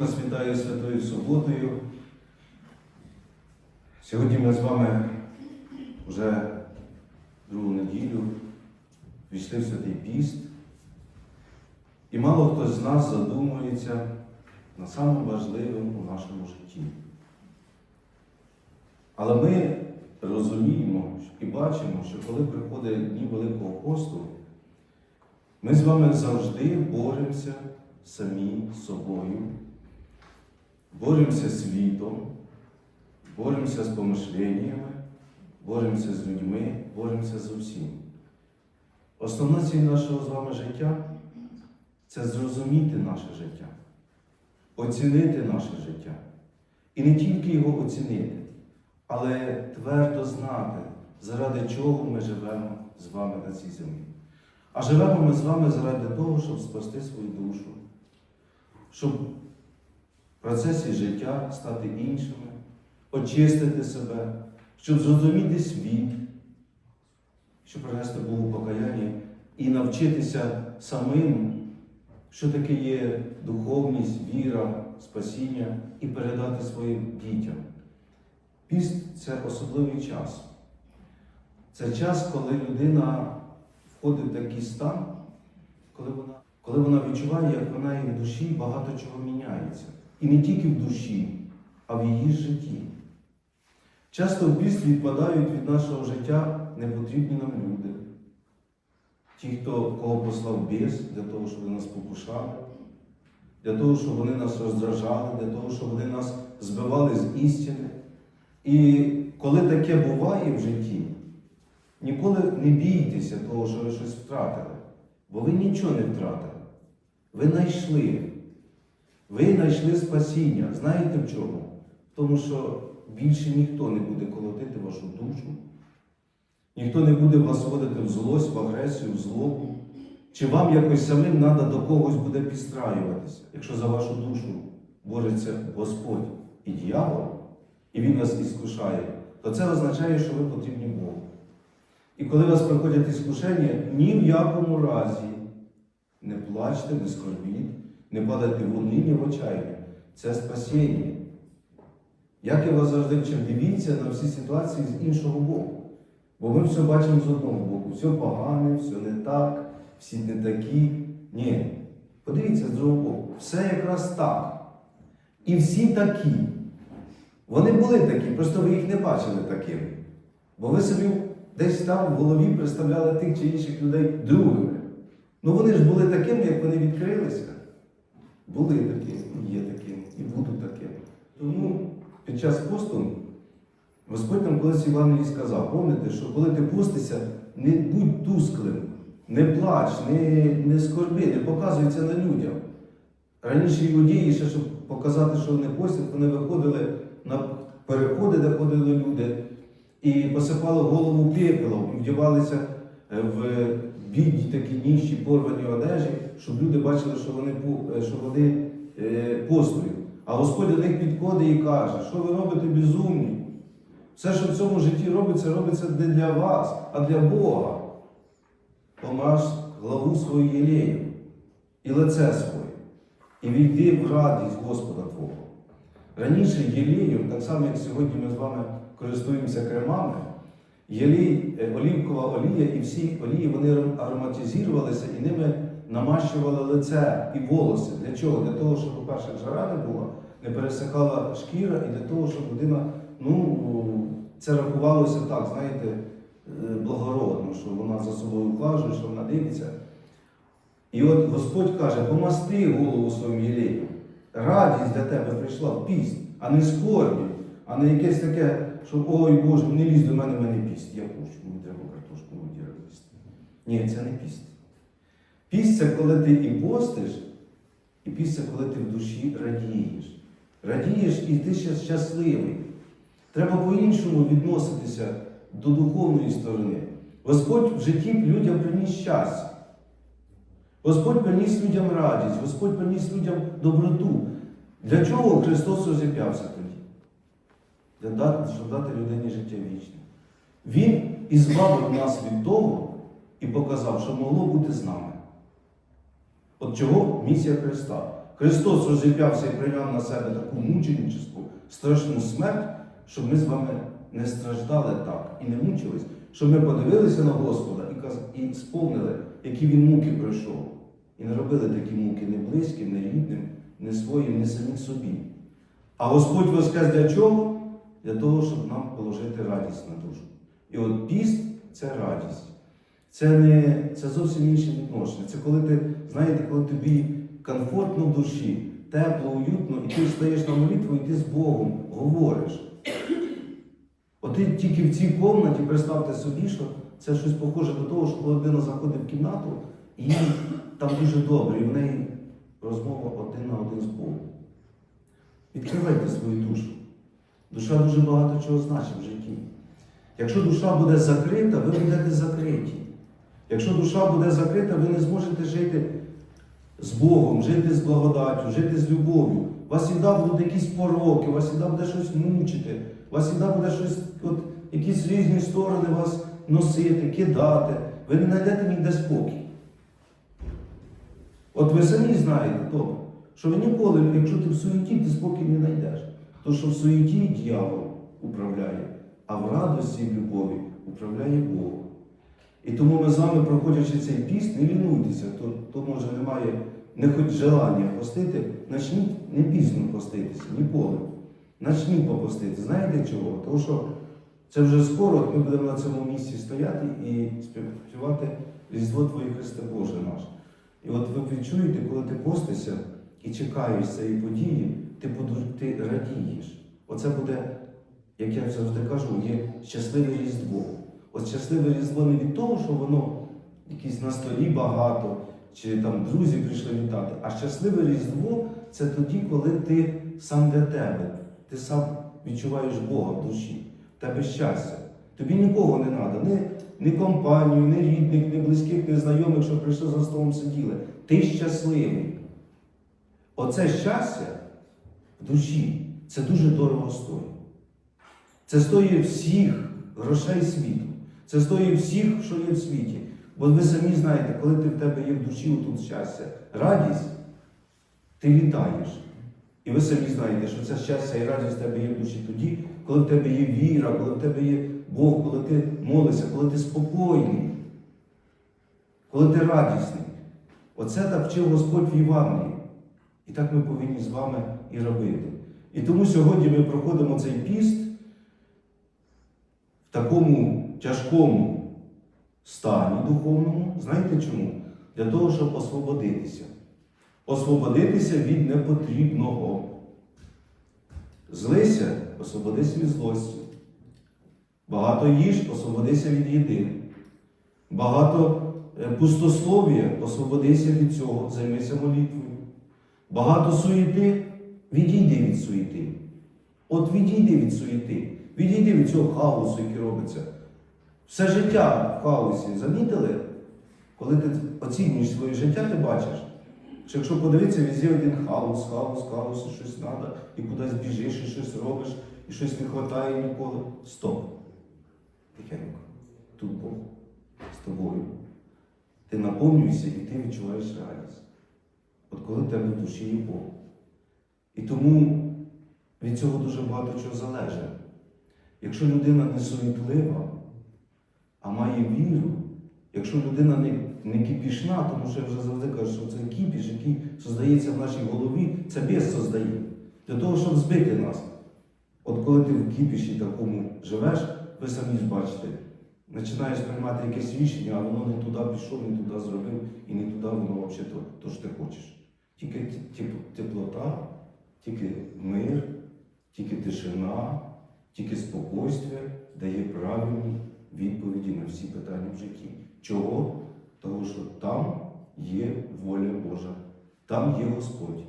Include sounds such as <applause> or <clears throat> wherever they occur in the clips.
Нас вітає Святою Суботою. Сьогодні ми з вами вже другу неділю війшли в Святий Піст. І мало хто з нас задумується над самим важливим у нашому житті. Але ми розуміємо і бачимо, що коли приходить дні Великого посту, ми з вами завжди боремося самі з собою, боремося з світом, боремося з помишленнями, боремося з людьми, боремося з усім. Основна ціль нашого з вами життя це зрозуміти наше життя, оцінити наше життя. І не тільки його оцінити, але твердо знати, заради чого ми живемо з вами на цій землі. А живемо ми з вами заради того, щоб спасти свою душу, щоб процесі життя стати іншими, очистити себе, щоб зрозуміти світ, щоб принести Богу покаяння і навчитися самим, що таке є духовність, віра, спасіння, і передати своїм дітям. Піст це особливий час. Це час, коли людина входить в такий стан, коли вона, коли вона відчуває, як вона і в душі багато чого міняється. І не тільки в душі, а в її житті. Часто в піст відпадають від нашого життя непотрібні нам люди. Ті, хто кого послав біс, для того, щоб вони нас покушали, для того, щоб вони нас роздражали, для того, щоб вони нас збивали з істини. І коли таке буває в житті, ніколи не бійтеся того, що ви щось втратили, бо ви нічого не втратили. Ви знайшли. Ви знайшли спасіння. Знаєте в чому? В тому, що більше ніхто не буде колотити вашу душу, ніхто не буде вас водити в злость, в агресію, в злобу. Чи вам якось самим треба до когось буде підстраюватися, якщо за вашу душу бореться Господь і дьявол, і Він вас іскушає, то це означає, що ви потрібні Богу. І коли вас приходять іскушення, ні в якому разі не плачте, не скорбіть, не падайте в униння в отчаяння. Це спасіння. Як я вас завжди вчив, дивіться на всі ситуації з іншого боку. Бо ми все бачимо з одного боку. Все погане, все не так, всі не такі. Ні. Подивіться з другого боку. Все якраз так. І всі такі. Вони були такі, просто ви їх не бачили такими. Бо ви собі десь там в голові представляли тих чи інших людей другими. Ну вони ж були такими, як вони відкрилися. Були такими, і є такими, і будуть такими. Тому під час посту Господь нам колись Євангелії сказав, пам'ятаєте, що коли ти постишся, не будь тусклим, не плач, не, не скорби, не показуйся на людям. Раніше іудеї, ще щоб показати, що вони постять, вони виходили на переходи, де ходили люди, і посипали голову пепелом, і вдівалися е, в бідні такі ніщі порвані одежі, щоб люди бачили, що вони, е, що вони е, постують. А Господь до них підходить і каже, що ви робите безумні? Все, що в цьому житті робиться, робиться не для вас, а для Бога. Помаж главу свою єлею і лице своє, і війди в радість Господа Твого. Раніше єлеєм, так само як сьогодні ми з вами користуємося кремами, єлій, е, олівкова олія і всі олії вони ароматизувалися і ними намащували лице і волоси. Для чого? Для того, щоб, по-перше, жара не була, не пересихала шкіра, і для того, щоб людина, ну, це рахувалося так, знаєте, е, благородно, що вона за собою вклажує, що вона дивиться. І от Господь каже, помасти голову своїм єлеєм. Радість для тебе прийшла в піст, а не скорбі, а не якесь таке, що ой Боже, не лізь до мене, мене піст. Я хочу, мені треба картошку їсти. Ні, це не піст. Піст це коли ти і постиш, і піст це коли ти в душі радієш. Радієш і ти ще щасливий. Треба по-іншому відноситися до духовної сторони. Господь в житті людям приніс щастя. Господь приніс людям радість, Господь приніс людям доброту. Для чого Христос розіп'явся тоді? Для дати, щоб дати людині життя вічне. Він і збавив нас від того і показав, що могло бути з нами. От чого місія Христа? Христос розіп'явся і прийняв на себе таку мученическу, страшну смерть, щоб ми з вами не страждали так і не мучились, щоб ми подивилися на Господа і, сповнили, які він муки пройшов. І не робили такі муки не близьким, не рідним, не своїм, не самим собі. А Господь воскрес для чого? Для того, щоб нам положити радість на душу. І от піст це радість. Це не це зовсім інше відношення. Це коли ти, знаєте, коли тобі комфортно в душі, тепло, уютно, і ти встаєш на молитву, і ти з Богом говориш. От ти тільки в цій кімнаті представте собі, що це щось похоже до того, що коли людина заходить в кімнату, і їй там дуже добре, і в неї розмова один на один з Богом. Відкривайте свою душу. Душа дуже багато чого значить в житті. Якщо душа буде закрита, ви будете закриті. Якщо душа буде закрита, ви не зможете жити з Богом, жити з благодаттю, жити з любов'ю. У вас завжди будуть якісь пороки, у вас завжди буде щось мучити, у вас завжди буде щось, от, якісь різні сторони вас носити, кидати. Ви не знайдете ніде спокій. От ви самі знаєте добре, що ви ніколи, якщо ти в суеті, ти спокій не знайдеш. Тому що в суеті дьявол управляє, а в радості і любові управляє Бог. І тому ми з вами, проходячи цей піст, не лінуйтеся, то, то може немає не хоч желання постити, начніть не пізно поститися, ніколи. Начніть попостити. Знаєте чого? Тому що це вже скоро ми будемо на цьому місці стояти і співати Різдво Твоє Христе Боже наш. І от ви відчуєте, коли ти постишся і чекаєш цієї події, ти, поду- ти радієш. Оце буде, як я завжди кажу, є щасливе Різдво. От щасливе Різдво не від того, що воно якісь на столі багато, чи там друзі прийшли вітати, а щасливе Різдво це тоді, коли ти сам для тебе, ти сам відчуваєш Бога в душі, в тебе щастя. Тобі нікого не треба, ні, ні компанію, ні рідних, ні близьких, ні знайомих, що прийшли за столом сиділи. Ти щасливий. Оце щастя душі це дуже дорого стоїть. Це стоїть всіх грошей світу. Це стоїть всіх, що є в світі. Бо ви самі знаєте, коли ти в тебе є в душі отут щастя, радість, ти літаєш. І ви самі знаєте, що це щастя і радість в тебе є в душі тоді, коли в тебе є віра, коли в тебе є Бог, коли ти молишся, коли ти спокійний, коли ти радісний. Оце так вчив Господь в Євангелії. І так ми повинні з вами і робити. І тому сьогодні ми проходимо цей піст в такому тяжкому стані духовному. Знаєте чому? Для того, щоб освободитися. Освободитися від непотрібного. Злися, освободися від злості. Багато їж, освободися від їди. Багато е, пустослов'я, освободися від цього, займися молитвою. Багато суєти, відійди від суєти. От відійди від суєти, відійди від цього хаосу, який робиться. Все життя в хаосі. Замітили? Коли ти оцінюєш своє життя, ти бачиш, що якщо подивитися, везде один хаос, хаос, хаос, і щось треба, і кудись біжиш, і щось робиш, і щось не вистачає ніколи. Стоп. Тихенько. Бог з тобою. Ти наповнюєшся і ти відчуваєш радість. От коли в тебе в душі є Бог. І тому від цього дуже багато чого залежить. Якщо людина не суетлива, а має віру, якщо людина не, не кіпішна, тому що я вже завжди кажу, що це кіпіш, який создається в нашій голові, це біс создає. Для того, щоб збити нас. От коли ти в кіпіші такому живеш, ви самі бачите, починаєш приймати якесь рішення, а воно не туди пішов, не туди зробив, і не туди воно взагалі то, то що ти хочеш. Тільки теплота, тільки мир, тільки тишина, тільки спокойствие дає правильні відповіді на всі питання в житті. Чого? Тому що там є воля Божа, там є Господь.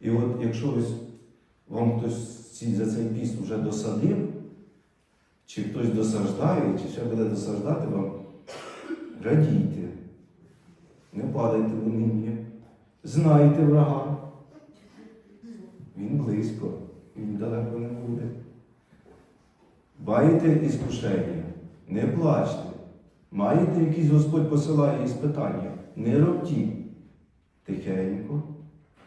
І от якщо вам хтось за цей піст вже досадив, чи хтось досаждає, чи ще буде досаждати вам, радійте, не падайте в униння, знайте врага. Він близько, він далеко не буде. Баєте іскушення, не плачте. Маєте якісь Господь посилає іспитання, не роптіть. Тихенько,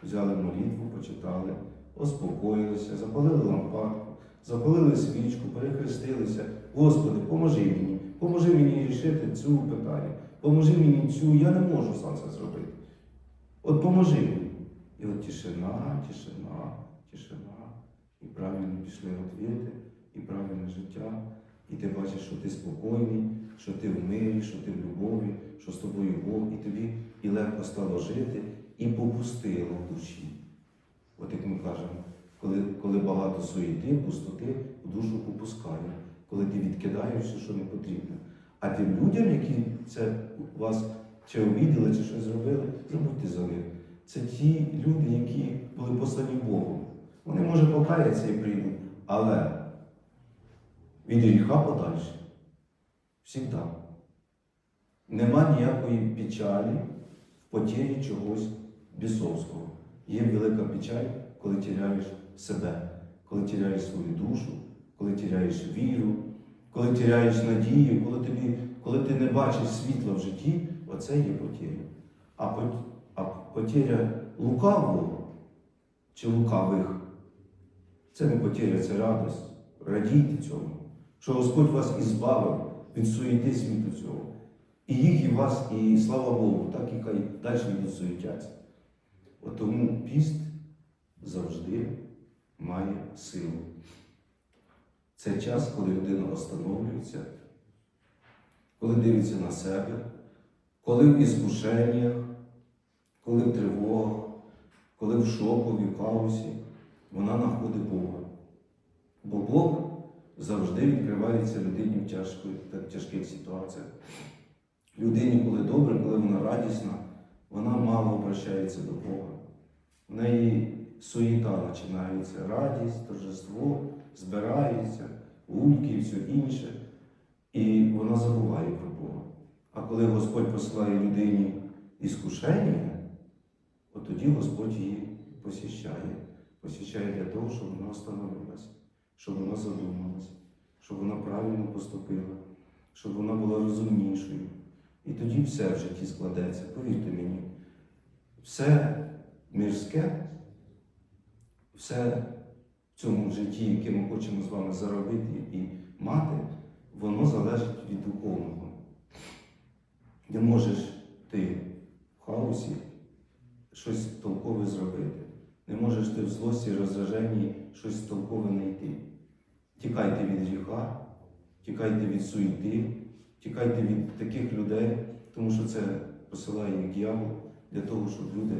взяли молитву, почитали, успокоїлися, запалили лампадку, запалили свічку, перехрестилися. Господи, поможи мені, поможи мені рішити цю питання, поможи мені цю, я не можу сам це зробити. От поможи мені. І от тишина, тишина, тишина. І правильно пішли відповіді, і правильне життя. І ти бачиш, що ти спокійний, що ти в мирі, що ти в любові, що з тобою Бог, і тобі і легко стало жити, і попустило в душі. От як ми кажемо, коли, коли багато суєти, пустоти, в душу попускає, коли ти відкидаєш все, що не потрібно. А тим людям, які це вас чи обідали, чи щось зробили, забудьте за них. Це ті люди, які були послані Богом. Вони, може, покаяться і прийдуть, але від гріха подальше. Всігда. Нема ніякої печалі в потері чогось бісовського. Є велика печаль, коли тіряєш себе, коли тіряєш свою душу, коли тіряєш віру, коли тіряєш надію, коли, тобі, коли ти не бачиш світла в житті, оце є потеря. А, пот- а потеря лукавого чи лукавих це не потеря, це радость. Радійте цьому, що Господь вас ізбавив від суєти світу цього. І їх, і вас, і слава Богу, так і далі йдуть суетяться. От тому піст завжди має силу. Це час, коли людина остановлюється, коли дивиться на себе, коли в іскушеннях, коли в тривогах, коли в шоку, в хаосі, вона знаходить Бога. Бо Бог завжди відкривається людині в тяжкої- та тяжких ситуаціях. Людині, коли добре, коли вона радісна, вона мало обращається до Бога. В неї суєта починається, радість, торжество, збирається, ульки і все інше. І вона забуває про Бога. А коли Господь посилає людині іскушення, от тоді Господь її посіщає. Посіщає для того, щоб вона остановилась, щоб вона задумалась, щоб вона правильно поступила, щоб вона була розумнішою. І тоді все в житті складеться, повірте мені. Все мирське, все в цьому житті, яке ми хочемо з вами заробити і мати, воно залежить від духовного. Не можеш ти в хаосі щось толкове зробити. Не можеш ти в злості, роздраженні щось толкове знайти. Тікайте від гріха, тікайте від суєти, тікайте від таких людей, тому що це посилає дьявол для того, щоб люди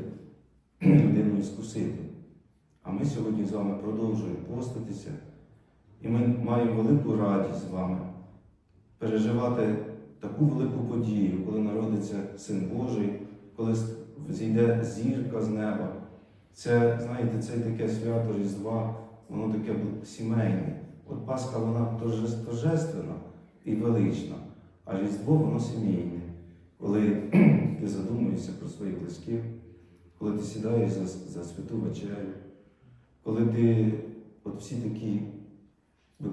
<clears throat> людину іскусити. А ми сьогодні з вами продовжуємо поститися, і ми маємо велику радість з вами переживати таку велику подію, коли народиться Син Божий, коли зійде зірка з неба. Це, знаєте, це таке свято Різдва, воно таке сімейне. От Пасха вона торжественна і велична, а Різдво воно сімейне. Коли <clears throat> ти задумуєшся про своїх близьких, коли ти сідаєш за, за святу вечерю, коли ти от всі такі,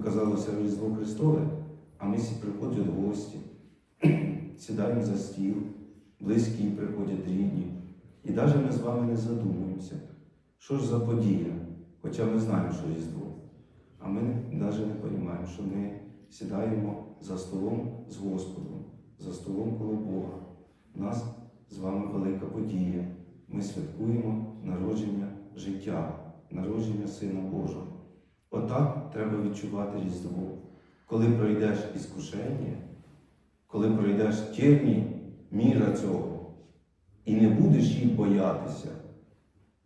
казалося, Різдво Христове, а ми всі приходять гості, <clears throat> сідаємо за стіл, близькі приходять рідні. І навіть ми з вами не задумуємося, що ж за подія, хоча ми знаємо, що Різдво. А ми навіть не розуміємо, що ми сідаємо за столом з Господом, за столом коло Бога. У нас з вами велика подія. Ми святкуємо народження життя, народження Сина Божого. Отак треба відчувати Різдво. Коли пройдеш іскушення, коли пройдеш терні міра цього, і не будеш їх боятися,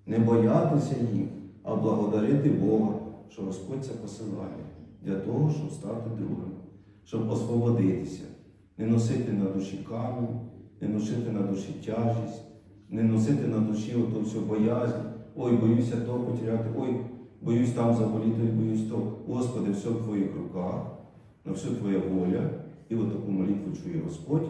не боятися їх, а благодарити Бога, що Господь це посилає для того, щоб стати другим, щоб освободитися, не носити на душі камінь, не носити на душі тяжість, не носити на душі ото все боязнь, ой, боюся то потеряти, ой, боюсь там заболіти, ой, боюсь то. Господи, все в Твоїх руках, на все Твоя воля, і от таку молитву чує Господь.